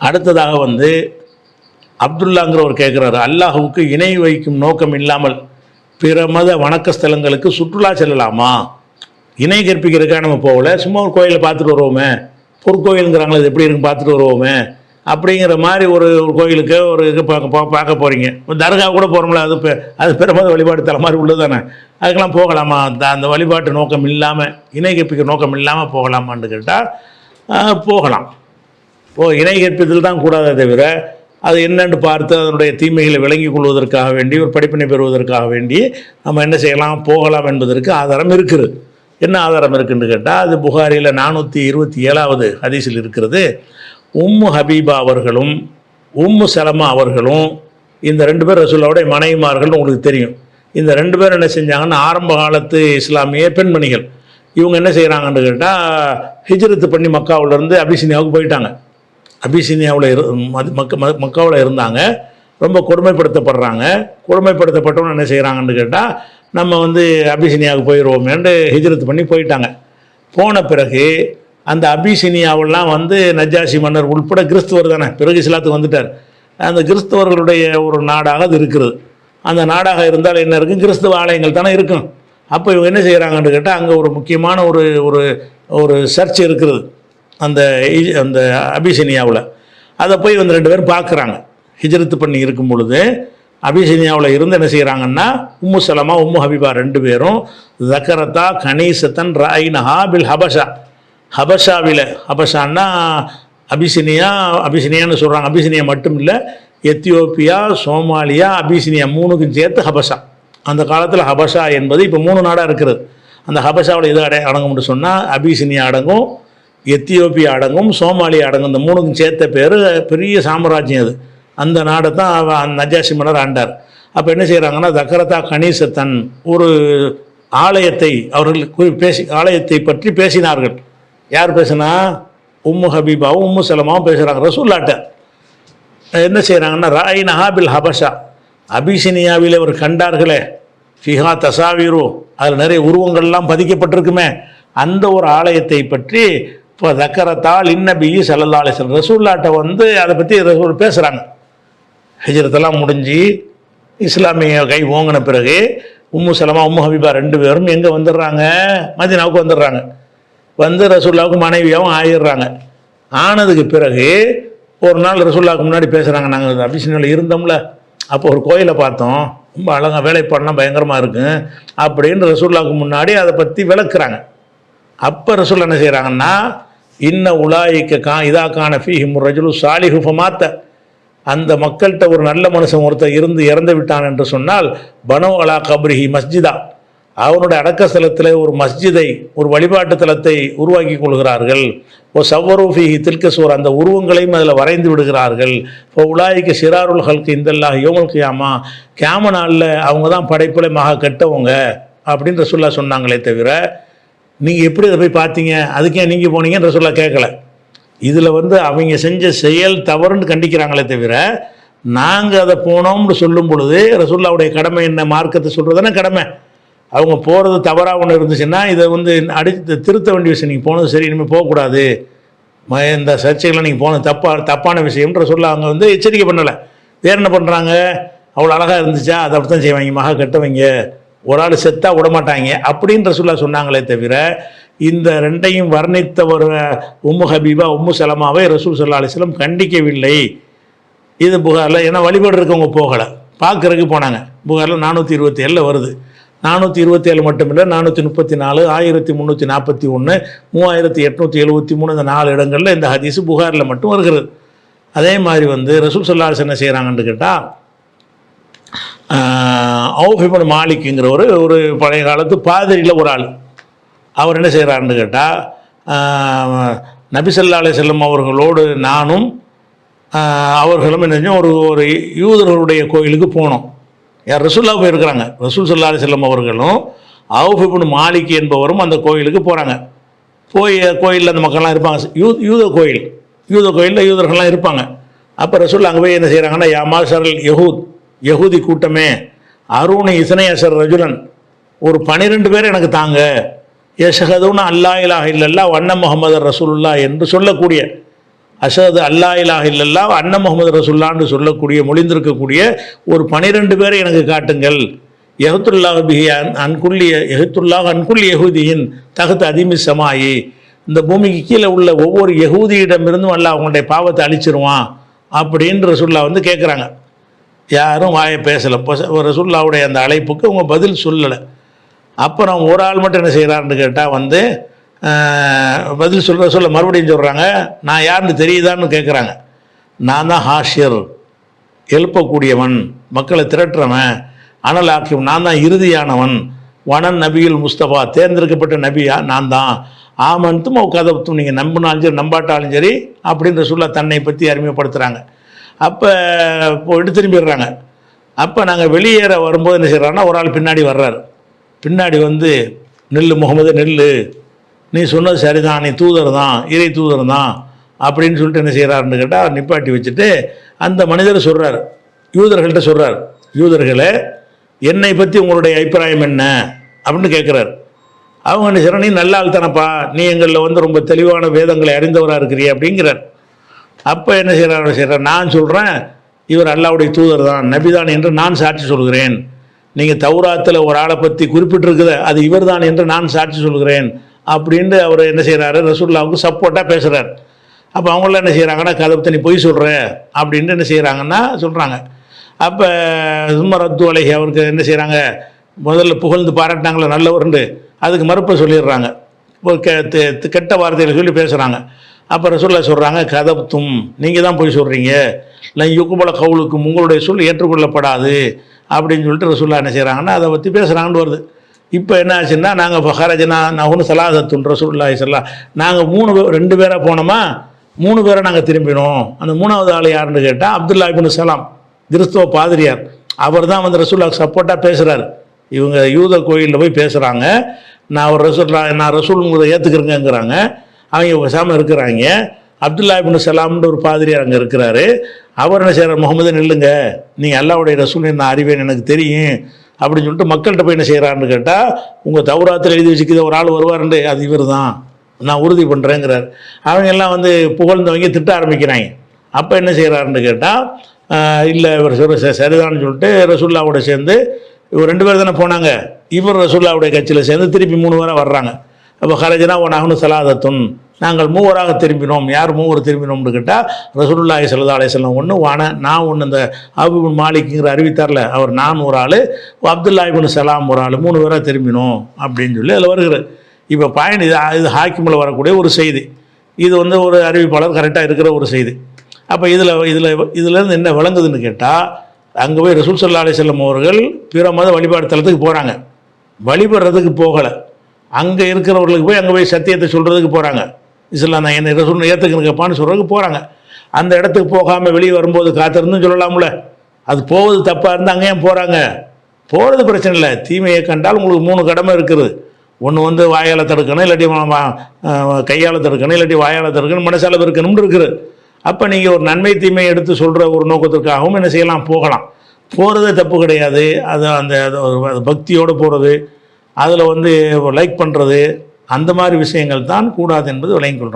அடுத்ததாக வந்து அப்துல்லாங்கிறவர் கேட்குறாரு அல்லாஹுவுக்கு இணை வைக்கும் நோக்கம் இல்லாமல் பிற மத வணக்க ஸ்தலங்களுக்கு சுற்றுலா செல்லலாமா? இணை கற்பிக்கிறதுக்காக நம்ம போகல? சும்மா ஒரு கோயிலை பார்த்துட்டு வருவோமே. பொற்கோயிலுங்கிறாங்களே அது எப்படி இருக்குன்னு பார்த்துட்டு வருவோமே. அப்படிங்கிற மாதிரி ஒரு ஒரு கோயிலுக்கு ஒரு இது பார்க்க பார்க்க போகிறீங்க தர்கா கூட போகிறோம்ல அது பெ- அது பிற மத வழிபாடு தலை மாதிரி உள்ளது தானே அதுக்கெல்லாம் போகலாமா? அந்த அந்த வழிபாட்டு நோக்கம் இல்லாமல் இணை கற்பிக்கிற நோக்கம் இல்லாமல் போகலாமான்னு கேட்டால் போகலாம். ஓ இணை கற்பித்தல் தான் கூடாதே தவிர அது என்னென்று பார்த்து அதனுடைய தீமைகளை விளங்கிக் கொள்வதற்காக வேண்டி ஒரு படிப்பினை பெறுவதற்காக வேண்டி நம்ம என்ன செய்யலாம் போகலாம் என்பதற்கு ஆதாரம் இருக்குது. என்ன ஆதாரம் இருக்குன்னு கேட்டால் அது புகாரியில் நானூற்றி இருபத்தி ஏழாவது ஹதீஸில் இருக்கிறது. உம்மு ஹபீபா அவர்களும் உம்மு சலமா அவர்களும் இந்த ரெண்டு பேர் ரசூல்லாவுடைய மனைவிமார்கள்னு உங்களுக்கு தெரியும். இந்த ரெண்டு பேரும் என்ன செஞ்சாங்கன்னா ஆரம்ப காலத்து இஸ்லாமிய பெண்மணிகள். இவங்க என்ன செய்கிறாங்கன்னு கேட்டால் ஹிஜ்ரத்து பண்ணி மக்காவிலேருந்து அபிசினியாவுக்கு போயிட்டாங்க. அபிசீனியாவில் இரு மது- மக்க மக்காவில் இருந்தாங்க. ரொம்ப கொடுமைப்படுத்தப்படுறாங்க. கொடுமைப்படுத்தப்பட்டவங்க என்ன செய்கிறாங்கன்னு கேட்டால் நம்ம வந்து அபிசீனியாவுக்கு போயிடுவோமேன்ட்டு ஹிஜ்ரத் பண்ணி போயிட்டாங்க. போன பிறகு அந்த அபிசீனியாவெல்லாம் வந்து நஜாசி மன்னர் உள்பட கிறிஸ்துவர் தானே. பிறகு இஸ்லாத்துக்கு வந்துட்டார். அந்த கிறிஸ்தவர்களுடைய ஒரு நாடாக அது இருக்கிறது. அந்த நாடாக இருந்தால் என்ன இருக்கும் கிறிஸ்தவ ஆலயங்கள் தானே இருக்கும். அப்போ இவங்க என்ன செய்கிறாங்கன்னு கேட்டால் அங்கே ஒரு முக்கியமான ஒரு ஒரு ஒரு சர்ச் இருக்கிறது. அந்த அந்த அபிசினியாவில். அதை போய் வந்து ரெண்டு பேரும் பார்க்குறாங்க ஹிஜ்ரத்து பண்ணி இருக்கும் பொழுது அபிசினியாவில் இருந்து என்ன செய்கிறாங்கன்னா உம்மு சலமா உம்மு ஹபீபா ரெண்டு பேரும் ஜக்கரத்தா கணேசத்தன் ராயினஹா பில் ஹபஷா. ஹபஷாவில் ஹபஷான்னா அபிசினியா அபிசினியான்னு சொல்கிறாங்க அபிசினியா மட்டும் இல்லை எத்தியோப்பியா சோமாலியா அபிசினியா மூணுக்கும் சேர்த்து ஹபஷா. அந்த காலத்தில் ஹபஷா என்பது இப்போ மூணு நாடாக இருக்கிறது. அந்த ஹபஷாவில் எது அடை அடங்கும்னு சொன்னால் அபிசினியா அடங்கும் எத்தியோப்பியா அடங்கும் சோமாலியா அடங்கும் இந்த மூணுக்கும் சேர்த்த பேர் பெரிய சாம்ராஜ்யம் அது. அந்த நாடை தான் அவ- நஜாசி மன்னர் ஆண்டார். அப்போ என்ன செய்கிறாங்கன்னா தக்கரத்தா கணீசத்தன் ஒரு ஆலயத்தை அவர்கள் குறி பேசி ஆலயத்தை பற்றி பேசினார்கள். யார் பேசினா? உம்மு ஹபீபாவும் உம்மு சலமாவும் பேசுகிறாங்க ரசூல்லாட்ட. என்ன செய்கிறாங்கன்னா ராய் நஹாபில் ஹபஷா. அபிசினியாவில் அவர் கண்டார்களே. ஃபிஹா தசாவீரு. அதில் நிறைய உருவங்கள்லாம் பதிக்கப்பட்டிருக்குமே. அந்த ஒரு ஆலயத்தை பற்றி இப்போ தக்கரத்தால் இன்னபி சல்லல்லா அலிஸ்லாம் ரசூல்லாட்ட வந்து அதை பற்றி ரசூல் பேசுகிறாங்க ஹிஜ்ரத்தெல்லாம் முடிஞ்சு இஸ்லாமிய கை ஓங்கின பிறகு உம்மு சலமா உம்மு ஹபீபா ரெண்டு பேரும் எங்கே வந்துடுறாங்க? மதினாவுக்கு வந்துடுறாங்க. வந்து ரசூல்லாவுக்கு மனைவியாகவும் ஆயிடுறாங்க. ஆனதுக்கு பிறகு ஒரு நாள் ரசூல்லாவுக்கு முன்னாடி பேசுகிறாங்க நாங்கள் அபிஷனில் இருந்தோம்ல. அப்போ ஒரு கோயிலை பார்த்தோம். ரொம்ப அழகாக வேலைப்பாடெலாம் பயங்கரமாக இருக்கும் அப்படின்னு ரசூல்லாவுக்கு முன்னாடி அதை பற்றி விளக்குறாங்க. அப்போ ரசூல் என்ன செய்கிறாங்கன்னா இன்ன உலாய்க்கு கா இதாக்கான ஃபீஹிம் ரஜுலு சாலிஹு ஃபமாத்த. அந்த மக்கள்கிட்ட ஒரு நல்ல மனுஷன் ஒருத்தர் இருந்து இறந்து விட்டான் என்று சொன்னால் பனோ அலா கப்ரிஹி மஸ்ஜிதா. அவனுடைய அடக்க ஸ்தலத்தில் ஒரு மஸ்ஜிதை ஒரு வழிபாட்டு தலத்தை உருவாக்கி கொள்கிறார்கள். ஓ சவ்வரூஃபிஹி தில்கசூர் அந்த உருவங்களையும் அதில் வரைந்து விடுகிறார்கள். இப்போ உலாய்க்கு சிறாருல் ஹல்கு இந்தல்லாஹ் யோமல் கியாமா. கியாம நாளில் அவங்க தான் படைப்பில் மகா கெட்டவங்க. அப்படின்ற சொல்ல சொன்னாங்களே தவிர நீங்கள் எப்படி அதை போய் பார்த்தீங்க? அதுக்கே நீங்கள் போனீங்கன்ற சொல்ல கேட்கல. இதில் வந்து அவங்க செஞ்ச செயல் தவறுன்னு கண்டிக்கிறாங்களே தவிர நாங்கள் அதை போனோம்னு சொல்லும் பொழுது ரசுல்லாவுடைய கடமை என்ன? மார்க்கத்தை சொல்கிறதுனா கடமை. அவங்க போகிறது தவறாக ஒன்று இருந்துச்சுன்னா இதை வந்து அடித்து திருத்த வேண்டிய விஷயம். நீங்கள் போனது சரி இனிமேல் போகக்கூடாது. ம- இந்த சர்ச்சைகளை நீங்கள் போனது தப்பா தப்பான விஷயம்ன்ற சொல்ல அவங்க வந்து எச்சரிக்கை பண்ணலை. வேறு என்ன பண்ணுறாங்க அவ்வளோ அழகாக இருந்துச்சா? அதை அப்படி தான் செய்வாங்க. மகா கெட்டவங்க. ஒரு ஆள் செத்தா விடமாட்டாங்க. அப்படின்ற சொல்ல சொன்னாங்களே தவிர இந்த ரெண்டையும் வர்ணித்தவர் உம்மு ஹபீபா உம்மு சலமாவை ரசூல் சல்லா அலிஸ்லம் கண்டிக்கவில்லை. இது புகாரில் ஏன்னா வழிபாடு இருக்கவங்க போகலை. பார்க்கறதுக்கு போனாங்க. புகாரில் நானூற்றி இருபத்தி ஏழில் வருது. நானூற்றி இருபத்தி ஏழு மட்டுமில்லை நானூற்றி முப்பத்தி நாலு ஆயிரத்தி முந்நூற்றி நாற்பத்தி ஒன்று மூவாயிரத்தி எட்நூற்றி எழுபத்தி மூணு இந்த நாலு இடங்களில் இந்த ஹதீஸு புகாரில் மட்டும் வருகிறது. அதே மாதிரி வந்து ரசூல் சல்லாஸ் என்ன செய்கிறாங்கன்னு கேட்டால் அவுஃபிபன் மாலிக்குங்கிற ஒரு ஒரு பழைய காலத்து பாதிரியில் ஒரு ஆள். அவர் என்ன செய்கிறாருன்னு கேட்டால் நபிசல்லா அலே செல்லம் அவர்களோடு நானும் அவர்களும் என்ன ஒரு ஒரு யூதர்களுடைய கோயிலுக்கு போனோம். யார் ரசூல்லா போயிருக்கிறாங்க. ரசூல் சல்லா அலி செல்லம் அவர்களும் அவுஃபிபுன் மாலிக் என்பவரும் அந்த கோயிலுக்கு போகிறாங்க போய் கோயிலில் அந்த மக்கள்லாம் இருப்பாங்க. யூ யூத கோயில். யூத கோயிலில் யூதர்கள்லாம் இருப்பாங்க. அப்போ ரசூல் அங்கே போய் என்ன செய்கிறாங்கன்னா யாமாசரல் யஹூத் யகுதி கூட்டமே. அருண் இசனையசர் ரஜுலன் ஒரு பனிரெண்டு பேர் எனக்கு தாங்க. யசகதுன்னு அல்லா இலாஹ இல்லல்லா வண்ண முகமது ரசூல்லா என்று சொல்லக்கூடிய. அசது அல்லா இலாஹ இல்லல்லா அன்ன முகமது ரசுல்லான்னு சொல்லக்கூடிய மொழிந்திருக்கக்கூடிய ஒரு பனிரெண்டு பேரை எனக்கு காட்டுங்கள். எஹத்துல்லாஹ் பிஹி அன் அன்குல்லி எஹத்துல்லாஹ் அன்குல்லி யகுதியின் தகுத்து அதிமி சமாயி. இந்த பூமிக்கு கீழே உள்ள ஒவ்வொரு யகுதியிடமிருந்தும் அல்ல அவங்களுடைய பாவத்தை அழிச்சிருவான் அப்படின்னு ரசுல்லா வந்து கேட்குறாங்க யாரும் வாயை பேசலை. ரசுல்லாவுடைய அந்த அழைப்புக்கு அவங்க பதில் சொல்லலை. அப்புறம் ஒரு ஆள் மட்டும் என்ன செய்கிறாருன்னு கேட்டால் வந்து பதில் சொல்கிற சொல்ல மறுபடியும் சொல்கிறாங்க நான் யாருன்னு தெரியுதான்னு கேட்குறாங்க நான் தான் ஹாஷியர். எழுப்பக்கூடியவன். மக்களை திரட்டுறவன். அனல் நான் தான் இறுதியானவன். வனன் நபியில் முஸ்தபா தேர்ந்தெடுக்கப்பட்ட நபியா நான் தான். ஆமன்த்தும் கதவுத்தும் நீங்கள் நம்பினாலும் சரி நம்பாட்டாலும் சரி அப்படின்ற சொல்ல தன்னை பற்றி அறிமுகப்படுத்துகிறாங்க அப்போ போயிட்டு திரும்பிடுறாங்க. அப்போ நாங்கள் வெளியேற வரும்போது என்ன செய்கிறாங்கன்னா ஒரு ஆள் பின்னாடி வர்றாரு. பின்னாடி வந்து நெல் முகமது நெல்லு. நீ சொன்னது சரிதான் நீ தூதர் தான் இறை தூதர் தான் அப்படின்னு சொல்லிட்டு என்ன செய்கிறாருன்னு கேட்டால் நிப்பாட்டி வச்சுட்டு அந்த மனிதர் சொல்கிறார் யூதர்கள்ட்ட சொல்கிறார் யூதர்களே என்னை பற்றி உங்களுடைய அபிப்பிராயம் என்ன? அப்படின்னு கேட்குறாரு அவங்க என்ன செய்கிறார் நீ நல்ல ஆள் தானப்பா நீ எங்களில் வந்து ரொம்ப தெளிவான வேதங்களை அறிந்தவராக இருக்கிறிய அப்படிங்கிறார். அப்போ என்ன செய்கிறார் செய்கிறார் நான் சொல்கிறேன் இவர் அல்லாவுடைய தூதர் தான் நபிதான் என்று நான் சாட்சி சொல்கிறேன். நீங்கள் தௌராத்தில் ஒரு ஆளை பற்றி குறிப்பிட்டிருக்குது அது இவர்தான் என்று நான் சாட்சி சொல்கிறேன். அப்படின்ட்டு அவர் என்ன செய்கிறாரு ரசூல்லாவுக்கு சப்போர்ட்டாக பேசுகிறார் அப்போ அவங்களாம் என்ன செய்கிறாங்கன்னா கதை நீ பொய் சொல்கிற அப்படின்ட்டு என்ன செய்கிறாங்கன்னா சொல்கிறாங்க அப்போ சும்மரத்து அலைஹி அவருக்கு என்ன செய்கிறாங்க முதல்ல புகழ்ந்து பாராட்டினாங்களே நல்லவருண்டு அதுக்கு மறுப்பை சொல்லிடுறாங்க. கெ கெட்ட வார்த்தைகளை சொல்லி பேசுகிறாங்க அப்போ ரசூல்லா சொல்கிறாங்க கதப்தும். நீங்கள் தான் போய் சொல்கிறீங்க இல்லை யுக்குபல கவுலுக்கும் உங்களுடைய சொல் ஏற்றுக்கொள்ளப்படாது. அப்படின்னு சொல்லிட்டு ரசூல்லா என்ன செய்கிறாங்கன்னா அதை பற்றி பேசுகிறாங்கன்னு வருது. இப்போ என்ன ஆச்சுன்னா நாங்கள் இப்போ ஹரஜனா நான் ஒன்று சலாதத்துன் ரசூல்லா சொல்லா நாங்கள் மூணு பேர் ரெண்டு பேராக போனோமா? மூணு பேரை நாங்கள் திரும்பினோம். அந்த மூணாவது ஆள் யாருன்னு கேட்டால் அப்துல்லா இபின் சலாம் கிறிஸ்தவ பாதிரியார். அவர் தான் வந்து ரசூல்லாவுக்கு சப்போர்ட்டாக பேசுகிறார் இவங்க யூத கோயிலில் போய் பேசுகிறாங்க நான் ஒரு ரசூல்லா நான் ரசூல் உங்களை ஏற்றுக்கிறேங்கிறாங்க அவங்க பேசாமல் இருக்கிறாங்க. அப்துல்லா இப்னு சலாம்னு ஒரு பாதிரியார் அங்கே இருக்கிறாரு. அவர் என்ன செய்கிறார் முகமது நில்லுங்க. நீங்கள் அல்லாவுடைய ரசூல் நான் அறிவேன் எனக்கு தெரியும். அப்படின்னு சொல்லிட்டு மக்கள்கிட்ட போய் என்ன செய்கிறாருன்னு கேட்டால் உங்கள் தௌராத்தில் எழுதி வச்சுக்கிற ஒரு ஆள் வருவார்ண்டு அது இவர் தான் நான் உறுதி பண்ணுறேங்கிறார் அவங்க எல்லாம் வந்து புகழ்ந்தவங்க திட்ட ஆரம்பிக்கிறாங்க. அப்போ என்ன செய்கிறாருன்னு கேட்டால் இல்லை இவர் சொல்ற சரிதான்னு சொல்லிட்டு ரசூல்லாவோட சேர்ந்து இவர் ரெண்டு பேர் தானே போனாங்க. இவர் ரசூல்லாவுடைய கட்சியில் சேர்ந்து திருப்பி மூணு பேராக வர்றாங்க. அப்போ ஹரஜனா ஒன் அகனு சலாதத்துன். நாங்கள் மூவராக திரும்பினோம். யார் மூவர் திரும்பினோம்னு கேட்டால் ரசூலுல்லாஹி ஸல்லல்லாஹு அலைஹி ஒன்று வான நான் ஒன்று இந்த அபுபின் மாலிக்குங்கிற அறிவித்தார்ல அவர் நான் ஒரு ஆள் அப்துல்லாஹிபின் சலாம் ஒரு ஆள் மூணு பேராக திரும்பினோம் அப்படின்னு சொல்லி அதில் வருகிறது. இப்போ பயன் இது இது ஹாக்கிமில் வரக்கூடிய ஒரு செய்தி. இது வந்து ஒரு அறிவிப்பாளர் கரெக்டாக இருக்கிற ஒரு செய்தி. அப்போ இதில் இதில் இதுலேருந்து என்ன விளங்குதுன்னு கேட்டால் அங்கே போய் ரசூல் சல்லா அலிசல்லம் அவர்கள் பிற மத வழிபாடு தளத்துக்கு போகிறாங்க வழிபடுறதுக்கு போகலை. அங்கே இருக்கிறவர்களுக்கு போய் அங்கே போய் சத்தியத்தை சொல்கிறதுக்கு போகிறாங்க இஸ்லாம் நான் என்னை ரசூல் ஏற்றுக்கணுங்கப்பான்னு சொல்கிறதுக்கு போகிறாங்க அந்த இடத்துக்கு போகாமல் வெளியே வரும்போது காத்திருந்தும் சொல்லலாம்ல. அது போவது தப்பாக இருந்தால் அங்கே ஏன் போகிறாங்க போகிறது பிரச்சனை இல்லை. தீமையை கண்டால் உங்களுக்கு மூணு கடமை இருக்குது. ஒன்று வந்து வாயால் தடுக்கணும் இல்லாட்டி கையால் தடுக்கணும் இல்லாட்டி வாயால் தடுக்கணும் மனசால் இருக்கணும்னு இருக்குது. அப்போ நீங்கள் ஒரு நன்மை தீமை எடுத்து சொல்கிற ஒரு நோக்கத்திற்காகவும் என்ன செய்யலாம்? போகலாம். போகிறதே தப்பு கிடையாது. அது அந்த அது பக்தியோடு போகிறது அதில் வந்து லைக் பண்ணுறது அந்த மாதிரி விஷயங்கள் தான் கூடாது என்பது விளங்கிக்